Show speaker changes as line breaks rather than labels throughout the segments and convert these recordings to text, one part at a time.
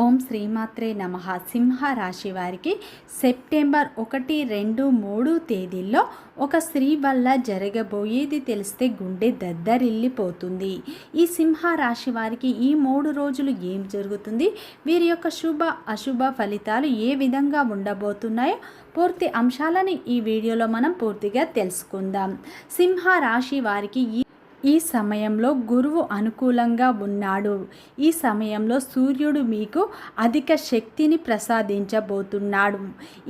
ఓం శ్రీమాత్రే నమ. సింహ రాశి వారికి సెప్టెంబర్ ఒకటి రెండు మూడు తేదీల్లో ఒక స్త్రీ వల్ల జరగబోయేది తెలిస్తే గుండె దద్దరిల్లిపోతుంది. ఈ సింహ రాశి వారికి ఈ మూడు రోజులు ఏం జరుగుతుంది? వీరి యొక్క శుభ అశుభ ఫలితాలు ఏ విధంగా ఉండబోతున్నాయో పూర్తి అంశాలని ఈ వీడియోలో మనం పూర్తిగా తెలుసుకుందాం. సింహ రాశి వారికి ఈ ఈ సమయంలో గురువు అనుకూలంగా ఉన్నాడు. ఈ సమయంలో సూర్యుడు మీకు అధిక శక్తిని ప్రసాదించబోతున్నాడు.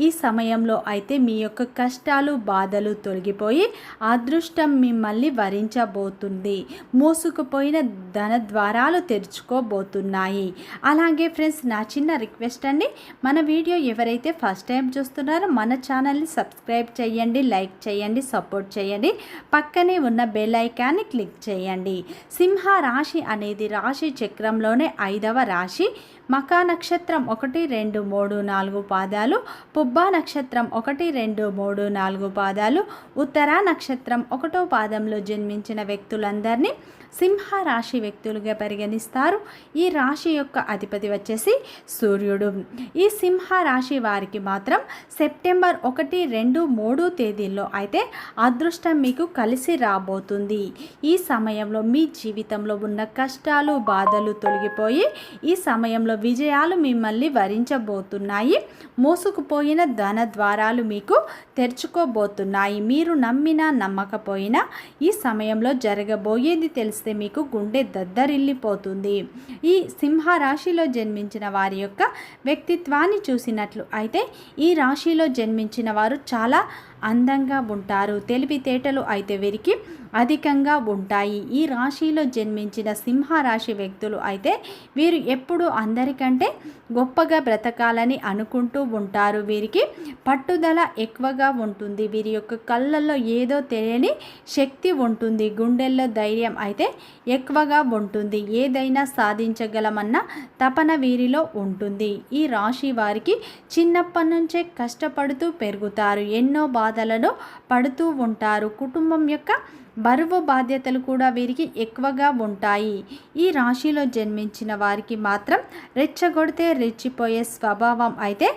ఈ సమయంలో అయితే మీ యొక్క కష్టాలు బాధలు తొలగిపోయి అదృష్టం మిమ్మల్ని వరించబోతుంది. మూసుకుపోయిన ధన ద్వారాలు తెరుచుకోబోతున్నాయి. అలాగే ఫ్రెండ్స్ నా చిన్న రిక్వెస్ట్ అండి మన వీడియో ఎవరైతే ఫస్ట్ టైం చూస్తున్నారో మన ఛానల్ని సబ్స్క్రైబ్ చేయండి లైక్ చేయండి సపోర్ట్ చేయండి. పక్కనే ఉన్న బెల్ ఐకాన్ని క్లిక్ చేయండి. సింహ రాశి అనేది రాశి చక్రంలోనే ఐదవ రాశి. మకా నక్షత్రం ఒకటి రెండు మూడు నాలుగు పాదాలు పుబ్బా నక్షత్రం ఒకటి రెండు మూడు నాలుగు పాదాలు ఉత్తరా నక్షత్రం ఒకటో పాదంలో జన్మించిన వ్యక్తులందరినీ సింహ రాశి వ్యక్తులుగా పరిగణిస్తారు. ఈ రాశి యొక్క అధిపతి వచ్చేసి సూర్యుడు. ఈ సింహ రాశి వారికి మాత్రం సెప్టెంబర్ ఒకటి రెండు మూడు తేదీల్లో అయితే అదృష్టం మీకు కలిసి రాబోతుంది. ఈ సమయంలో మీ జీవితంలో ఉన్న కష్టాలు బాధలు తొలగిపోయి ఈ సమయంలో విజయాలు మిమ్మల్ని వరించబోతున్నాయి. మోసుకుపోయిన ధన ద్వారాలు మీకు తెరుచుకోబోతున్నాయి. మీరు నమ్మినా నమ్మకపోయినా ఈ సమయంలో జరగబోయేది తెలిస్తే మీకు గుండె దద్దరిల్లిపోతుంది. ఈ సింహ రాశిలో జన్మించిన వారి యొక్క వ్యక్తిత్వాన్ని చూసినట్లు అయితే ఈ రాశిలో జన్మించిన వారు చాలా అందంగా ఉంటారు. తెలివితేటలు అయితే వీరికి అధికంగా ఉంటాయి. ఈ రాశిలో జన్మించిన సింహరాశి వ్యక్తులు అయితే వీరు ఎప్పుడు అందరికంటే గొప్పగా బ్రతకాలని అనుకుంటూ ఉంటారు. వీరికి పట్టుదల ఎక్కువగా ఉంటుంది. వీరి యొక్క కళ్ళల్లో ఏదో తెలియని శక్తి ఉంటుంది. గుండెల్లో ధైర్యం అయితే ఎక్కువగా ఉంటుంది. ఏదైనా సాధించగలమన్న తపన వీరిలో ఉంటుంది. ఈ రాశి వారికి చిన్నప్పటి నుంచే కష్టపడుతూ పెరుగుతారు. ఎన్నో బాధలలో పడుతూ ఉంటారు. కుటుంబం యొక్క బరువు బాధ్యతలు కూడా వీరికి ఎక్కువగా ఉంటాయి. ఈ రాశిలో జన్మించిన వారికి మాత్రం రెచ్చగొడితే రెచ్చిపోయే స్వభావం అయితే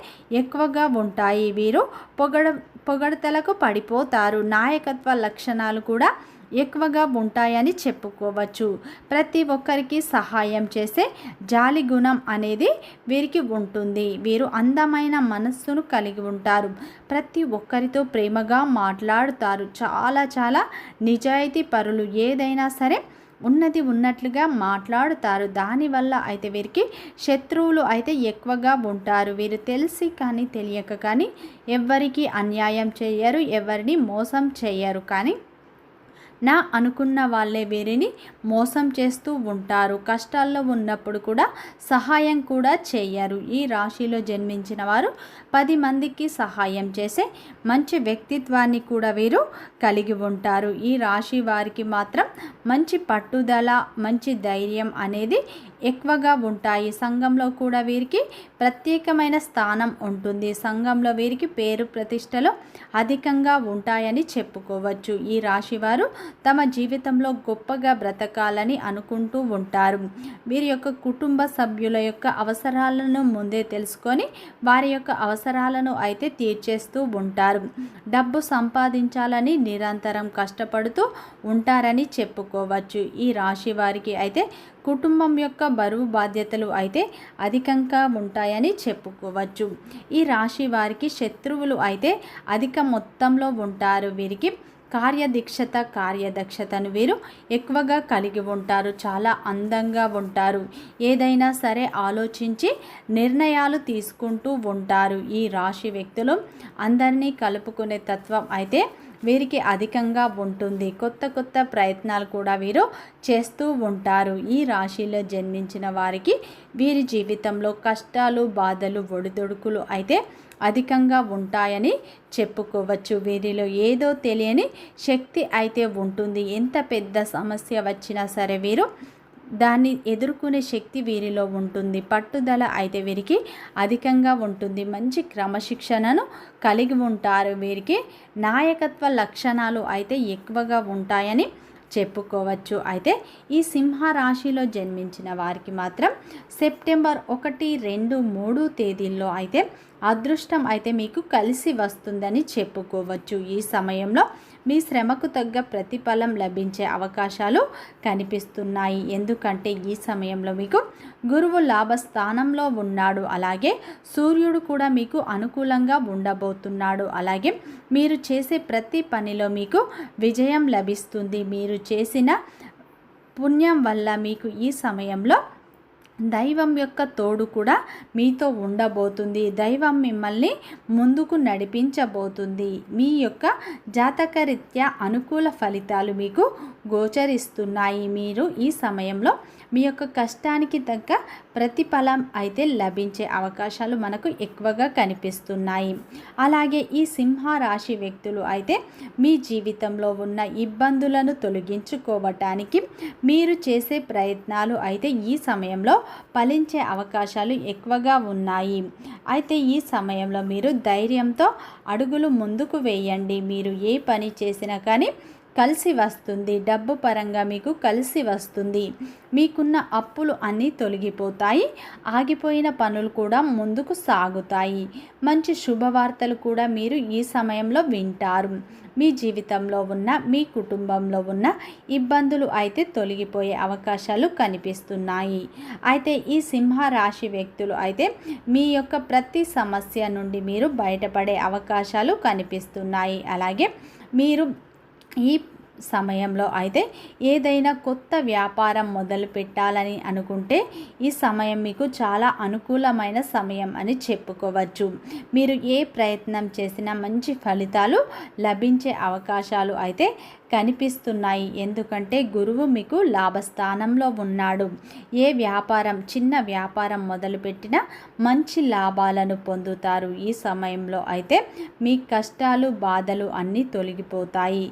ఎక్కువగా ఉంటాయి. వీరు పొగడ పొగడతలకు పడిపోతారు. నాయకత్వ లక్షణాలు కూడా ఎక్కువగా ఉంటాయని చెప్పుకోవచ్చు. ప్రతి ఒక్కరికి సహాయం చేసే జాలి గుణం అనేది వీరికి ఉంటుంది. వీరు అందమైన మనస్సును కలిగి ఉంటారు. ప్రతి ఒక్కరితో ప్రేమగా మాట్లాడుతారు. చాలా చాలా నిజాయితీ పరులు ఏదైనా సరే ఉన్నది ఉన్నట్లుగా మాట్లాడుతారు. దానివల్ల అయితే వీరికి శత్రువులు అయితే ఎక్కువగా ఉంటారు. వీరు తెలిసి కానీ తెలియక కానీ ఎవరికి అన్యాయం చేయరు ఎవరిని మోసం చేయరు. కానీ నా అనుకున్న వాళ్ళే వీరిని మోసం చేస్తూ ఉంటారు. కష్టాల్లో ఉన్నప్పుడు కూడా సహాయం కూడా చేయరు. ఈ రాశిలో జన్మించిన వారు పది మందికి సహాయం చేసే మంచి వ్యక్తిత్వాన్ని కూడా వీరు కలిగి ఉంటారు. ఈ రాశి వారికి మాత్రం మంచి పట్టుదల మంచి ధైర్యం అనేది ఎక్కువగా ఉంటాయి. సంఘంలో కూడా వీరికి ప్రత్యేకమైన స్థానం ఉంటుంది. సంఘంలో వీరికి పేరు ప్రతిష్టలు అధికంగా ఉంటాయని చెప్పుకోవచ్చు. ఈ రాశివారు తమ జీవితంలో గొప్పగా బ్రతకాలని అనుకుంటూ ఉంటారు. వీరి యొక్క కుటుంబ సభ్యుల యొక్క అవసరాలను ముందే తెలుసుకొని వారి యొక్క అవసరాలను అయితే తీర్చేస్తూ ఉంటారు. డబ్బు సంపాదించాలని నిరంతరం కష్టపడుతూ ఉంటారని చెప్పుకోవచ్చు. ఈ రాశి వారికి అయితే కుటుంబం యొక్క బరువు బాధ్యతలు అయితే అధికంగా ఉంటాయని చెప్పుకోవచ్చు. ఈ రాశి వారికి శత్రువులు అయితే అధిక మొత్తంలో ఉంటారు. వీరికి కార్యదీక్షత కార్యదక్షతను వీరు ఎక్కువగా కలిగి ఉంటారు చాలా అందంగా ఉంటారు. ఏదైనా సరే ఆలోచించి నిర్ణయాలు తీసుకుంటూ ఉంటారు. ఈ రాశి వ్యక్తులు అందరినీ కలుపుకునే తత్వం అయితే వీరికి అధికంగా ఉంటుంది. కొత్త కొత్త ప్రయత్నాలు కూడా వీరు చేస్తూ ఉంటారు. ఈ రాశిలో జన్మించిన వారికి వీరి జీవితంలో కష్టాలు బాధలు ఒడిదొడుకులు అయితే అధికంగా ఉంటాయని చెప్పుకోవచ్చు. వీరిలో ఏదో తెలియని శక్తి అయితే ఉంటుంది. ఎంత పెద్ద సమస్య వచ్చినా సరే వీరు దాన్ని ఎదుర్కొనే శక్తి వీరిలో ఉంటుంది. పట్టుదల అయితే వీరికి అధికంగా ఉంటుంది. మంచి క్రమశిక్షణను కలిగి ఉంటారు వీరికి. నాయకత్వ లక్షణాలు అయితే ఎక్కువగా ఉంటాయని చెప్పుకోవచ్చు. అయితే ఈ సింహ రాశిలో జన్మించిన వారికి మాత్రం సెప్టెంబర్ ఒకటి రెండు మూడు తేదీల్లో అయితే అదృష్టం అయితే మీకు కలిసి వస్తుందని చెప్పుకోవచ్చు. ఈ సమయంలో మీ శ్రమకు తగ్గ ప్రతిఫలం లభించే అవకాశాలు కనిపిస్తున్నాయి. ఎందుకంటే ఈ సమయంలో మీకు గురువు లాభస్థానంలో ఉన్నాడు. అలాగే సూర్యుడు కూడా మీకు అనుకూలంగా ఉండబోతున్నాడు. అలాగే మీరు చేసే ప్రతి పనిలో మీకు విజయం లభిస్తుంది. మీరు చేసిన పుణ్యం వల్ల మీకు ఈ సమయంలో దైవం యొక్క తోడు కూడా మీతో ఉండబోతుంది. దైవం మిమ్మల్ని ముందుకు నడిపించబోతుంది. మీ యొక్క జాతకరీత్యా అనుకూల ఫలితాలు మీకు గోచరిస్తున్నాయి. మీరు ఈ సమయంలో మీ యొక్క కష్టానికి తగ్గ ప్రతిఫలం అయితే లభించే అవకాశాలు మనకు ఎక్కువగా కనిపిస్తున్నాయి. అలాగే ఈ సింహ రాశి వ్యక్తులు అయితే మీ జీవితంలో ఉన్న ఇబ్బందులను తొలగించుకోవటానికి మీరు చేసే ప్రయత్నాలు అయితే ఈ సమయంలో ఫలించే అవకాశాలు ఎక్కువగా ఉన్నాయి. అయితే ఈ సమయంలో మీరు ధైర్యంతో అడుగులు ముందుకు వేయండి. మీరు ఏ పని చేసినా కానీ కలిసి వస్తుంది. డబ్బు పరంగా మీకు కలిసి వస్తుంది. మీకున్న అప్పులు అన్నీ తొలగిపోతాయి. ఆగిపోయిన పనులు కూడా ముందుకు సాగుతాయి. మంచి శుభవార్తలు కూడా మీరు ఈ సమయంలో వింటారు. మీ జీవితంలో ఉన్న మీ కుటుంబంలో ఉన్న ఇబ్బందులు అయితే తొలగిపోయే అవకాశాలు కనిపిస్తున్నాయి. అయితే ఈ సింహ రాశి వ్యక్తులు అయితే మీ యొక్క ప్రతి సమస్య నుండి మీరు బయటపడే అవకాశాలు కనిపిస్తున్నాయి. అలాగే మీరు ఈ సమయంలో అయితే ఏదైనా కొత్త వ్యాపారం మొదలు పెట్టాలని అనుకుంటే ఈ సమయం మీకు చాలా అనుకూలమైన సమయం అని చెప్పుకోవచ్చు. మీరు ఏ ప్రయత్నం చేసినా మంచి ఫలితాలు లభించే అవకాశాలు అయితే కనిపిస్తున్నాయి. ఎందుకంటే గురువు మీకు లాభస్థానంలో ఉన్నాడు. ఏ వ్యాపారం చిన్న వ్యాపారం మొదలుపెట్టినా మంచి లాభాలను పొందుతారు. ఈ సమయంలో అయితే మీ కష్టాలు బాధలు అన్నీ తొలగిపోతాయి.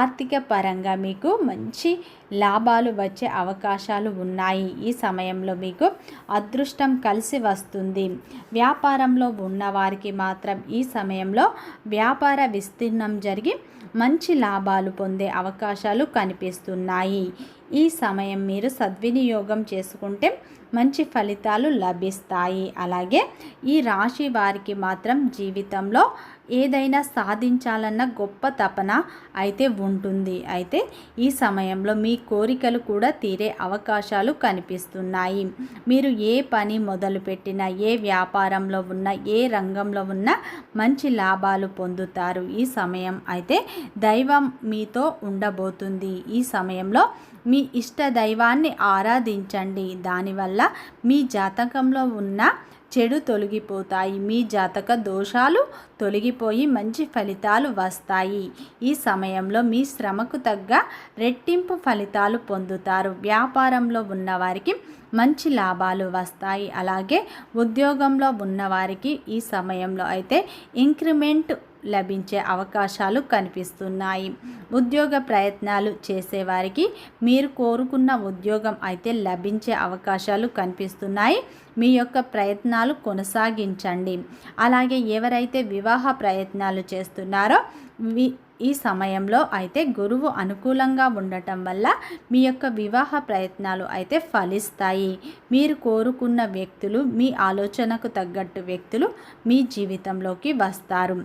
ఆర్థిక పరంగా మీకు మంచి లాభాలు వచ్చే అవకాశాలు ఉన్నాయి. ఈ సమయంలో మీకు అదృష్టం కలిసి వస్తుంది. వ్యాపారంలో ఉన్నవారికి మాత్రం ఈ సమయంలో వ్యాపార విస్తీర్ణం జరిగి మంచి లాభాలు పొందే అవకాశాలు కనిపిస్తున్నాయి. ఈ సమయం మీరు సద్వినియోగం చేసుకుంటే మంచి ఫలితాలు లభిస్తాయి. అలాగే ఈ రాశి వారికి మాత్రం జీవితంలో ఏదైనా సాధించాలన్న గొప్ప తపన అయితే ఉంటుంది. అయితే ఈ సమయంలో మీ కోరికలు కూడా తీరే అవకాశాలు కనిపిస్తున్నాయి. మీరు ఏ పని మొదలుపెట్టినా ఏ వ్యాపారంలో ఉన్న ఏ రంగంలో ఉన్న మంచి లాభాలు పొందుతారు. ఈ సమయం అయితే దైవం మీతో ఉండబోతుంది. ఈ సమయంలో మీ ఇష్ట దైవాన్ని ఆరాధించండి. దానివల్ల మీ జాతకంలో ఉన్న చెడు తొలగిపోతాయి. మీ జాతక దోషాలు తొలగిపోయి మంచి ఫలితాలు వస్తాయి. ఈ సమయంలో మీ శ్రమకు తగ్గ రెట్టింపు ఫలితాలు పొందుతారు. వ్యాపారంలో ఉన్నవారికి మంచి లాభాలు వస్తాయి. అలాగే ఉద్యోగంలో ఉన్నవారికి ఈ సమయంలో అయితే ఇంక్రిమెంట్ లభించే అవకాశాలు కనిపిస్తున్నాయి. ఉద్యోగ ప్రయత్నాలు చేసేవారికి మీరు కోరుకున్న ఉద్యోగం అయితే లభించే అవకాశాలు కనిపిస్తున్నాయి. మీ యొక్క ప్రయత్నాలు కొనసాగించండి. అలాగే ఎవరైతే వివాహ ప్రయత్నాలు చేస్తున్నారో ఈ సమయంలో అయితే గురువు అనుకూలంగా ఉండటం వల్ల మీ యొక్క వివాహ ప్రయత్నాలు అయితే ఫలిస్తాయి. మీరు కోరుకున్న వ్యక్తులు మీ ఆలోచనకు తగ్గట్టు వ్యక్తులు మీ జీవితంలోకి వస్తారు.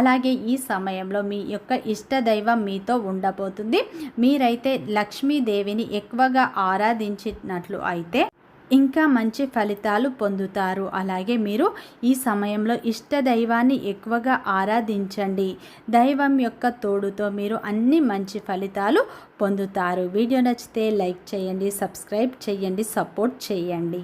అలాగే ఈ సమయంలో మీ యొక్క ఇష్టదైవం మీతో ఉండబోతుంది. మీరైతే లక్ష్మీదేవిని ఎక్కువగా ఆరాధించినట్లు అయితే ఇంకా మంచి ఫలితాలు పొందుతారు. అలాగే మీరు ఈ సమయంలో ఇష్ట దైవాన్ని ఎక్కువగా ఆరాధించండి. దైవం యొక్క తోడుతో మీరు అన్ని మంచి ఫలితాలు పొందుతారు. వీడియో నచ్చితే లైక్ చేయండి సబ్స్క్రైబ్ చేయండి సపోర్ట్ చేయండి.